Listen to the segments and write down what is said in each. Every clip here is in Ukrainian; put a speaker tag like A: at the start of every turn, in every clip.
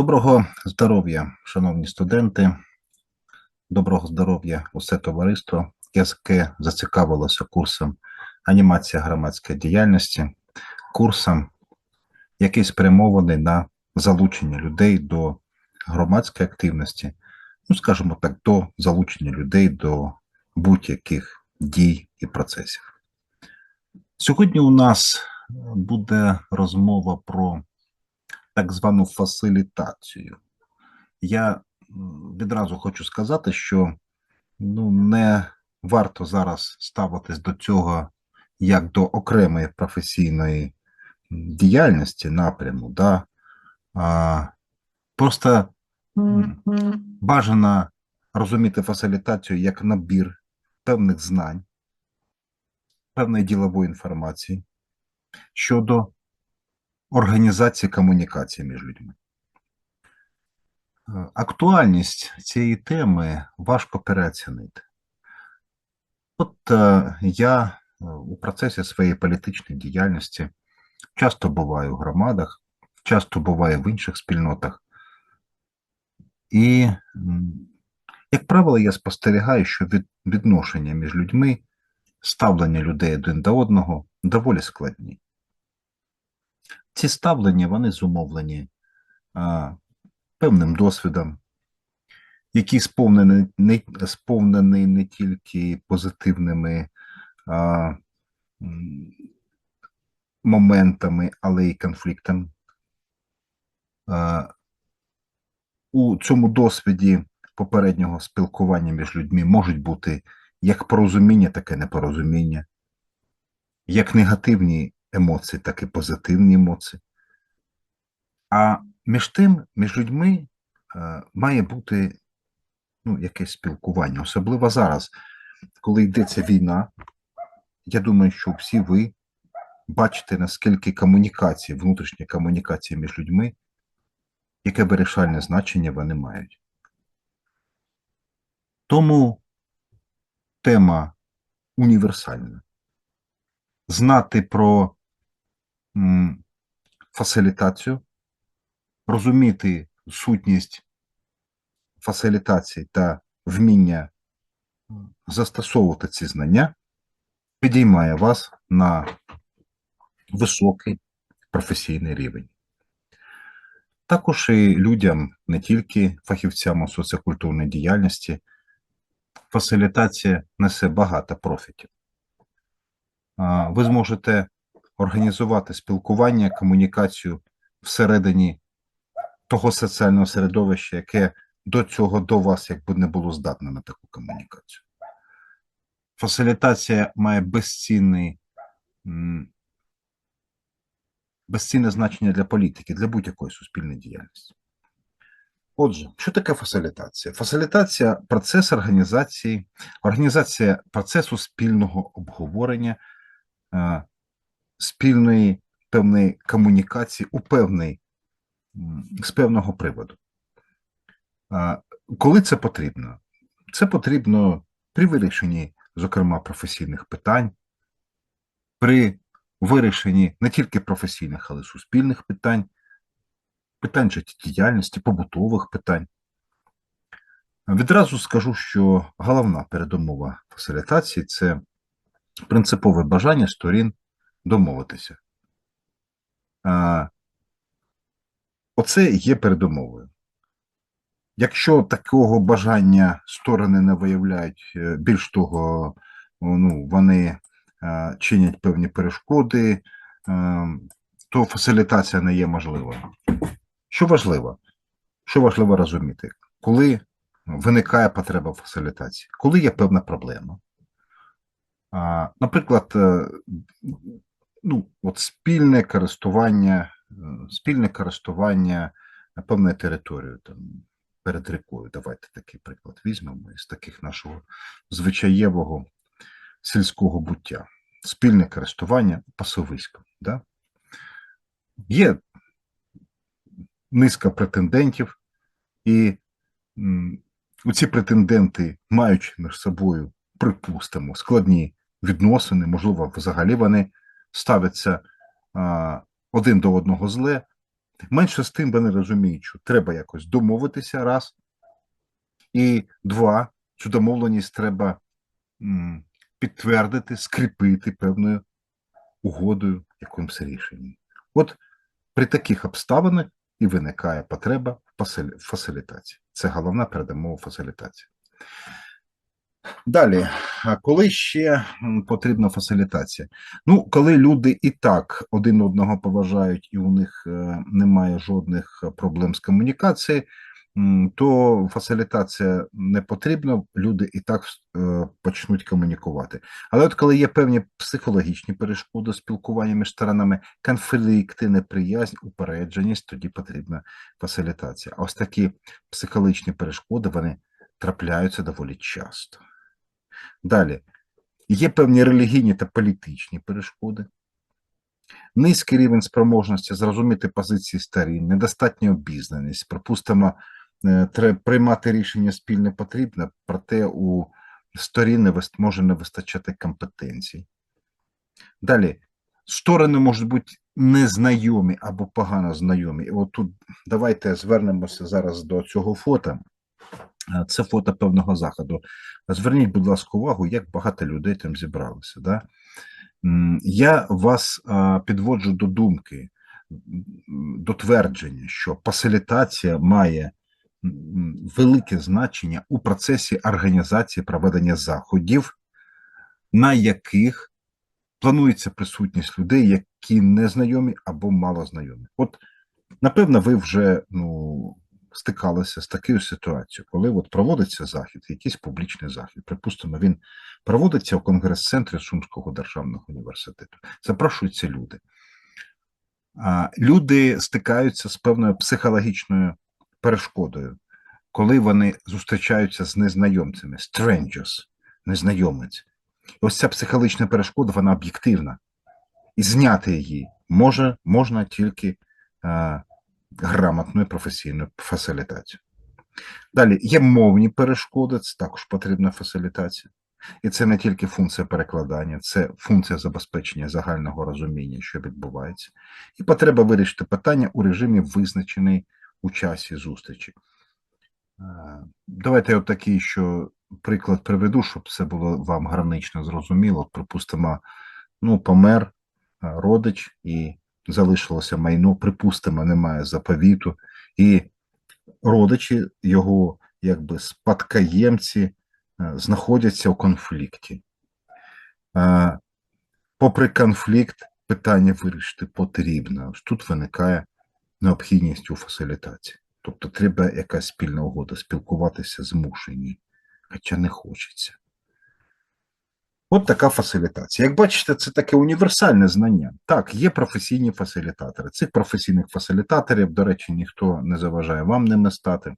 A: Доброго здоров'я, шановні студенти, доброго здоров'я усе товариство, яке зацікавилося курсом анімація громадської діяльності, курсом, який спрямований на залучення людей до громадської активності, ну, скажімо так, до залучення людей до будь-яких дій і процесів. Сьогодні у нас буде розмова про так звану фасилітацію. Я відразу хочу сказати, що ну, не варто зараз ставитись до цього як до окремої професійної діяльності напряму, да? а, просто бажано розуміти фасилітацію як набір певних знань, певної ділової інформації щодо організації комунікації між людьми. Е, Актуальність цієї теми важко переоцінити. От е, я е, у процесі своєї політичної діяльності часто буваю в громадах, часто буваю в інших спільнотах. І, як правило, я спостерігаю, що від, відношення між людьми, ставлення людей один до одного доволі складні. Ці ставлення вони зумовлені а, певним досвідом, який сповнений не, сповнений не тільки позитивними а, моментами, але й конфліктами. А, у цьому досвіді попереднього спілкування між людьми можуть бути як порозуміння, так і непорозуміння, як негативні емоції, так і позитивні емоції. А між тим, між людьми е, має бути ну, якесь спілкування, особливо зараз, коли йдеться війна. Я думаю, що всі ви бачите, наскільки комунікації, внутрішні комунікації між людьми, яке вирішальне значення вони мають. Тому тема універсальна. Знати про фасилітацію, розуміти сутність фасилітації та вміння застосовувати ці знання, підіймає вас на високий професійний рівень. Також і людям, не тільки фахівцям соціокультурної діяльності, фасилітація несе багато профітів. Ви зможете організувати спілкування, комунікацію всередині того соціального середовища, яке до цього до вас якби не було здатне на таку комунікацію. Фасилітація має безцінний, безцінне значення для політики, для будь-якої суспільної діяльності. Отже, що таке фасилітація? Фасилітація процес організації, організація процесу спільного обговорення, е, спільної певної комунікації у певний, з певного приводу. Коли це потрібно? Це потрібно при вирішенні, зокрема, професійних питань, при вирішенні не тільки професійних, але й суспільних питань, питань життєдіяльності, побутових питань. Відразу скажу, що головна передумова фасилітації це принципове бажання сторін домовитися. А, Оце є передумовою. Якщо такого бажання сторони не виявляють, е, більш того, ну, вони е, чинять певні перешкоди, е, то фасилітація не є можливою. Що важливо? Що важливо розуміти? Коли виникає потреба фасилітації, коли є певна проблема. А, Наприклад, ну, от спільне користування, е, спільне користування певною територією там, перед рікою. Давайте такий приклад візьмемо із таких нашого звичаєвого сільського буття. Спільне користування пасовиськом. Да? Є низка претендентів, і ці претенденти, маючи між собою, припустимо, складні відносини, можливо, взагалі вони ставляться а, один до одного зле, Менше з тим вони розуміють, що треба якось домовитися раз. І два, цю домовленість треба м, підтвердити, скріпити певною угодою якимось рішенням. От при таких обставинах і виникає потреба в фасилітації. Це головна передумова фасилітації. Далі, коли ще потрібна фасилітація? Ну, коли люди і так один одного поважають, і у них е, немає жодних проблем з комунікацією, то фасилітація не потрібна, люди і так е, почнуть комунікувати. Але от коли є певні психологічні перешкоди спілкування між сторонами, конфлікти, неприязнь, упередженість, тоді потрібна фасилітація. А ось такі психологічні перешкоди вони трапляються доволі часто. Далі, є певні релігійні та політичні перешкоди, низький рівень спроможності зрозуміти позиції сторін, недостатня обізнаність, припустимо, е, приймати рішення спільне потрібно, проте у сторін може не вистачати компетенцій. Далі, сторони можуть бути незнайомі або погано знайомі. І от тут давайте звернемося зараз до цього фото. Е, Це фото певного заходу. Зверніть, будь ласка, увагу, як багато людей там зібралося. Да? Я вас підводжу до думки, до твердження, що фасилітація має велике значення у процесі організації проведення заходів, на яких планується присутність людей, які не знайомі або мало знайомі. От, напевно, ви вже ну, стикалися з такою ситуацією, коли от проводиться захід, якийсь публічний захід. Припустимо, він проводиться у конгрес-центрі Сумського державного університету. Запрошуються люди. Люди стикаються з певною психологічною перешкодою, коли вони зустрічаються з незнайомцями, strangers, незнайомець. Ось ця психологічна перешкода, вона об'єктивна. І зняти її може, можна тільки грамотною професійною фасилітацією. Далі є мовні перешкоди, це також потрібна фасилітація. І це не тільки функція перекладання, це функція забезпечення загального розуміння, що відбувається, і потреба вирішити питання у режимі, визначений у часі зустрічі. Е, Давайте я такий, що приклад приведу, щоб це було вам гранично зрозуміло. Припустимо, ну, помер е, родич і залишилося майно, припустимо, немає заповіту, і родичі його, якби спадкоємці, е, знаходяться у конфлікті. Е, Попри конфлікт, питання вирішити потрібно. Тут виникає необхідність у фасилітації. Тобто треба якась спільна угода, спілкуватися змушені, хоча не хочеться. От така фасилітація. Як бачите, це таке універсальне знання. Так, є професійні фасилітатори. Цих професійних фасилітаторів, до речі, ніхто не заважає вам ними стати.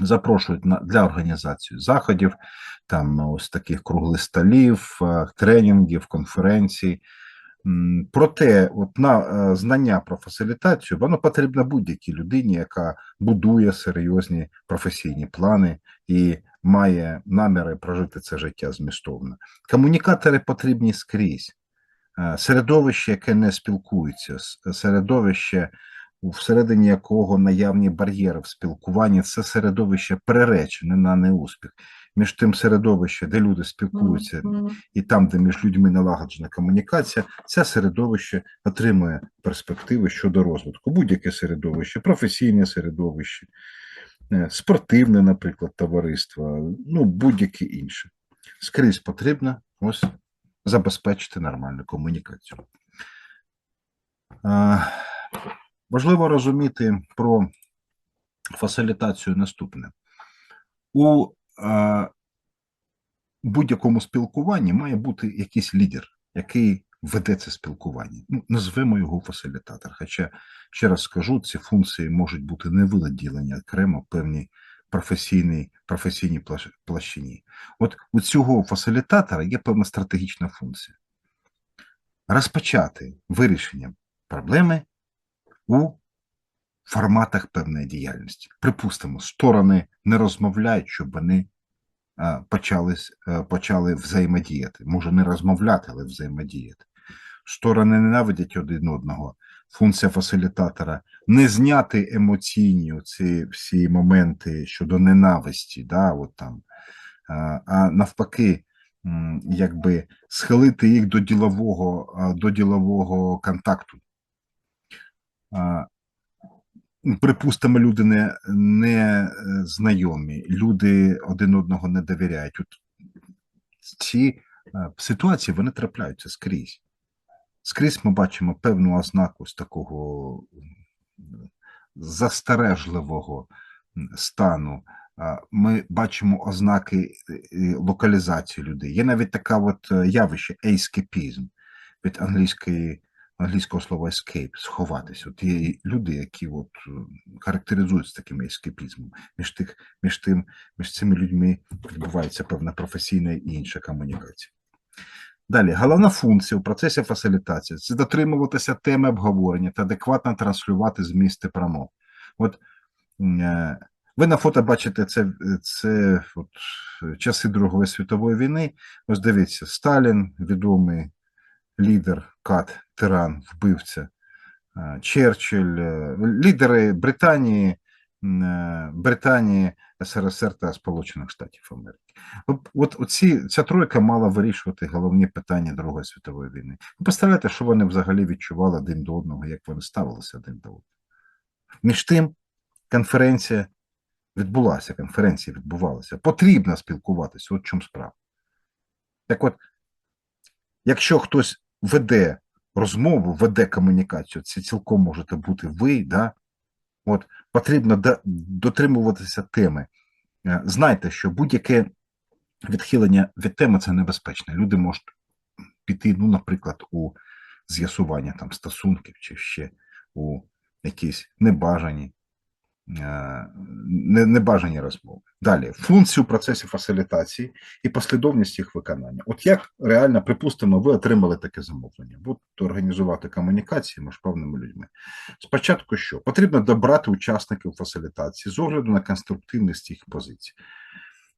A: Запрошують на, для організації заходів, там ось таких круглих столів, е, тренінгів, конференцій. Проте, от на е, знання про фасилітацію, воно потрібно будь-якій людині, яка будує серйозні професійні плани і має наміри прожити це життя змістовно. Комунікатори потрібні скрізь. Е, Середовище, яке не спілкується, середовище, всередині якого наявні бар'єри в спілкуванні, це середовище приречене на неуспіх. Між тим середовище, де люди спілкуються, і там, де між людьми налагоджена комунікація, це середовище отримує перспективи щодо розвитку. Будь-яке середовище, професійне середовище, спортивне, наприклад, товариство, ну будь-яке інше. Скрізь потрібно ось забезпечити нормальну комунікацію. Важливо розуміти про фасилітацію наступне. У а, будь-якому спілкуванні має бути якийсь лідер, який веде це спілкування. Ну, назвемо його фасилітатор. Хоча, ще раз скажу, ці функції можуть бути не виділені окремо певній професійній, професійній площині. От у цього фасилітатора є певна стратегічна функція. Розпочати вирішення проблеми у форматах певної діяльності. Припустимо, сторони не розмовляють, щоб вони почали, е, почали взаємодіяти. Може, не розмовляти, але взаємодіяти. Сторони ненавидять один одного. функція фасилітатора не зняти емоційні ці всі моменти щодо ненависті, да, от там, а, навпаки, якби схилити їх до ділового, до ділового контакту. Припустимо, люди не, не е, знайомі, люди один одного не довіряють. От ці е, ситуації вони трапляються скрізь. Скрізь ми бачимо певну ознаку з такого застережливого стану. Ми бачимо ознаки е, е, локалізації людей. Є навіть така от е, явище ейскепізм від англійської англійського слова escape, сховатися. От є люди, які от характеризуються таким ескепізмом. Між тих, між тим, між цими людьми відбувається певна професійна і інша комунікація. Далі, головна функція у процесі фасилітації це дотримуватися теми обговорення та адекватно транслювати змісти промов. От е, ви на фото бачите це, це от, часи Другої світової війни. Ось дивіться, Сталін, відомий лідер, кат, тиран, вбивця, е, Черчилль, е, лідери Британії, Британії, СРСР та Сполучених Штатів Америки. От, оці, ця тройка мала вирішувати головні питання Другої світової війни. Представляєте, що вони взагалі відчували один до одного, як вони ставилися один до одного. Між тим, конференція відбулася, конференція відбувалася. Потрібно спілкуватися, от чому справа. Так от, якщо хтось веде розмову, веде комунікацію, це цілком можете бути ви, да? От потрібно дотримуватися теми. Е, Знайте, що будь-яке відхилення від теми це небезпечно. Люди можуть піти, ну, наприклад, у з'ясування там стосунків чи ще у якісь небажані, не- небажані розмови. Далі, функцію процесів фасилітації і послідовність їх виконання. От як реально, припустимо, ви отримали таке замовлення, будете організувати комунікації між певними людьми. Спочатку що? Потрібно добрати учасників фасилітації з огляду на конструктивність їх позицій.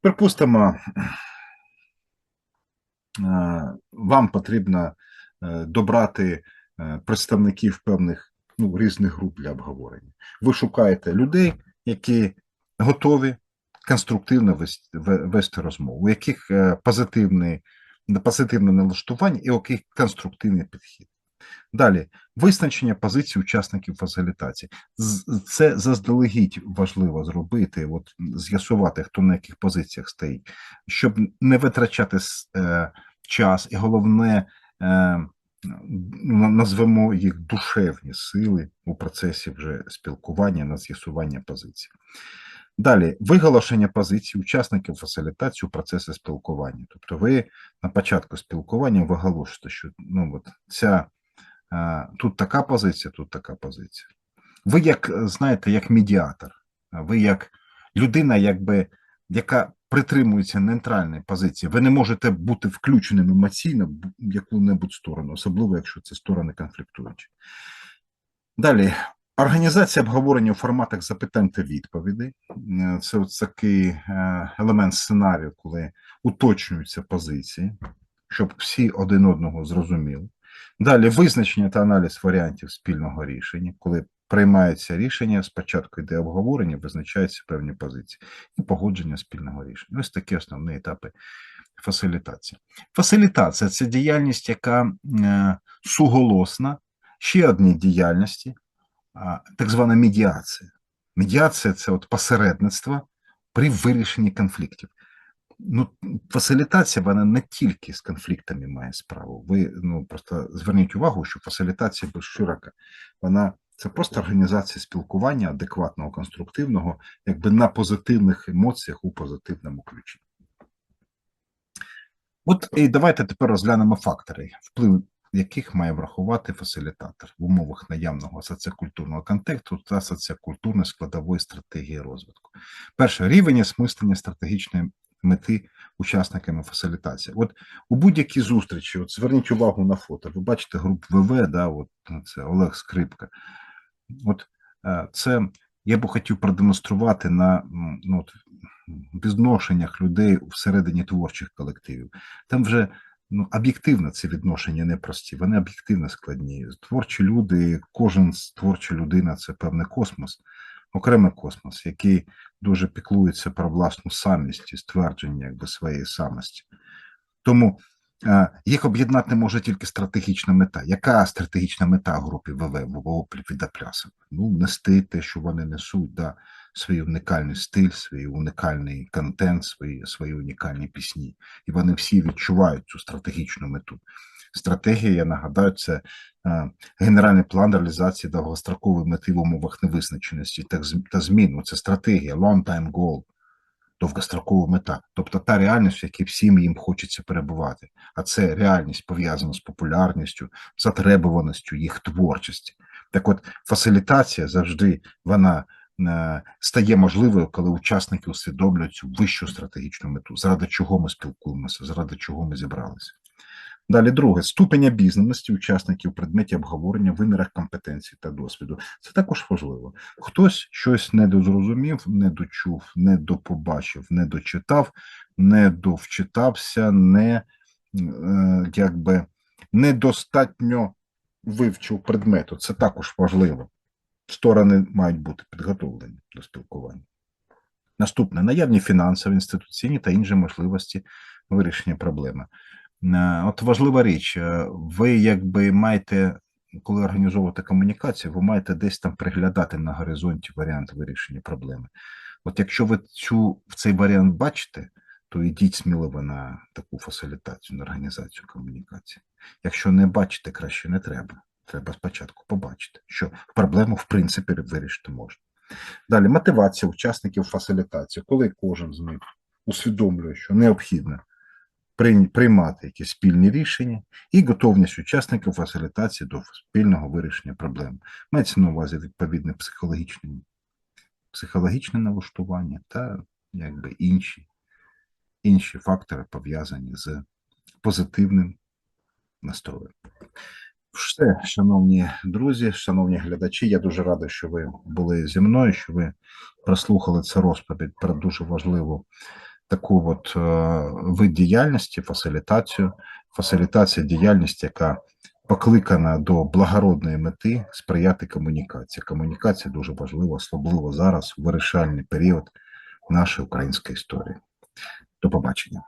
A: Припустимо, е, вам потрібно е, добрати е, представників певних ну, різних груп для обговорення. Ви шукаєте людей, які готові конструктивно вести, вести розмову, у яких е, позитивне, налаштування і у яких конструктивний підхід. Далі визначення позицій учасників фасилітації. Це заздалегідь важливо зробити, от з'ясувати, хто на яких позиціях стоїть, щоб не витрачати е, час, і головне, е, назвемо їх душевні сили у процесі вже спілкування на з'ясування позицій. Далі виголошення позицій учасників фасилітації у процесі спілкування. Тобто, ви на початку спілкування виголошуєте, що ну от ця е, тут така позиція, тут така позиція. Ви як знаєте, як медіатор, ви як людина, якби яка притримується нейтральної позиції. Ви не можете бути включеним емоційно в яку-небудь сторону, особливо якщо це сторони конфліктуючі. Далі. Організація обговорення у форматах запитань та відповідей. Е, Це от такий е, елемент сценарію, коли уточнюються позиції, щоб всі один одного зрозуміли. Далі визначення та аналіз варіантів спільного рішення, коли приймається рішення, спочатку йде обговорення, визначаються певні позиції і погодження спільного рішення. Ось такі основні етапи фасилітації. Фасилітація це діяльність, яка е, суголосна ще одній діяльності, так звана медіація. Медіація це от посередництво при вирішенні конфліктів. Ну, фасилітація вона не тільки з конфліктами має справу. Ви ну просто зверніть увагу, що фасилітація більш широка. Вона це просто організація спілкування адекватного, конструктивного, якби на позитивних емоціях у позитивному ключі. От і давайте тепер розглянемо фактори, вплив яких має врахувати фасилітатор в умовах наявного соціокультурного контексту та соціокультурної складової стратегії розвитку. Перше рівень осмислення стратегічної мети учасниками фасилітації. От у будь-якій зустрічі, от зверніть увагу на фото. Ви бачите групу ВВ, да, от ну, це Олег Скрипка. От е, це я би хотів продемонструвати на ну, от, відношеннях людей всередині творчих колективів. Там вже ну, об'єктивно ці відношення непрості, вони об'єктивно складні. Творчі люди, кожен творча людина це певний космос, окремий космос, який дуже піклується про власну самість і ствердження якби, своєї самості. Тому їх об'єднати може тільки стратегічна мета. Яка стратегічна мета групи ВВ від? Ну, нести те, що вони несуть, да, свій унікальний стиль, свій унікальний контент, свої, свої унікальні пісні. І вони всі відчувають цю стратегічну мету. Стратегія, я нагадаю, це е, генеральний план реалізації довгострокової мети в умовах невизначеності та, змін. Це стратегія, long time goal, довгострокова мета. Тобто та реальність, в якій всім їм хочеться перебувати. А це реальність пов'язана з популярністю, затребуваністю їх творчості. Так от, фасилітація завжди вона е, стає можливою, коли учасники усвідомлюють цю вищу стратегічну мету, заради чого ми спілкуємося, заради чого ми зібралися. Далі, друге, ступень обізнаності учасників в предметі обговорення в вимірах компетенцій та досвіду. Це також важливо. Хтось щось недозрозумів, не дочув, не допобачив, не дочитав, не довчитався, не е, якби недостатньо вивчив предмету. Це також важливо. Сторони мають бути підготовлені до спілкування. Наступне наявні фінансові, інституційні та інші можливості вирішення проблеми. Е, От важлива річ, е, ви якби маєте, коли організовувати комунікацію, ви маєте десь там приглядати на горизонті варіант вирішення проблеми. От якщо ви цю, цей варіант бачите, то йдіть сміливо на таку фасилітацію, на організацію комунікації. Якщо не бачите, краще не треба. Треба спочатку побачити, що проблему в принципі вирішити можна. Далі мотивація учасників фасилітації, коли кожен з них усвідомлює, що необхідно приймати якісь спільні рішення і готовність учасників фасилітації до спільного вирішення проблем. Мається на увазі відповідне психологічне, психологічне налаштування та якби інші, інші фактори пов'язані з позитивним настроєм. Все, шановні друзі, шановні глядачі, я дуже радий, що ви були зі мною, що ви прослухали цю розповідь про дуже важливу таку от е, вид діяльності, фасилітацію. Фасилітація діяльність, яка покликана до благородної мети сприяти комунікації. Комунікація дуже важлива, особливо зараз, в вирішальний період нашої української історії. До побачення.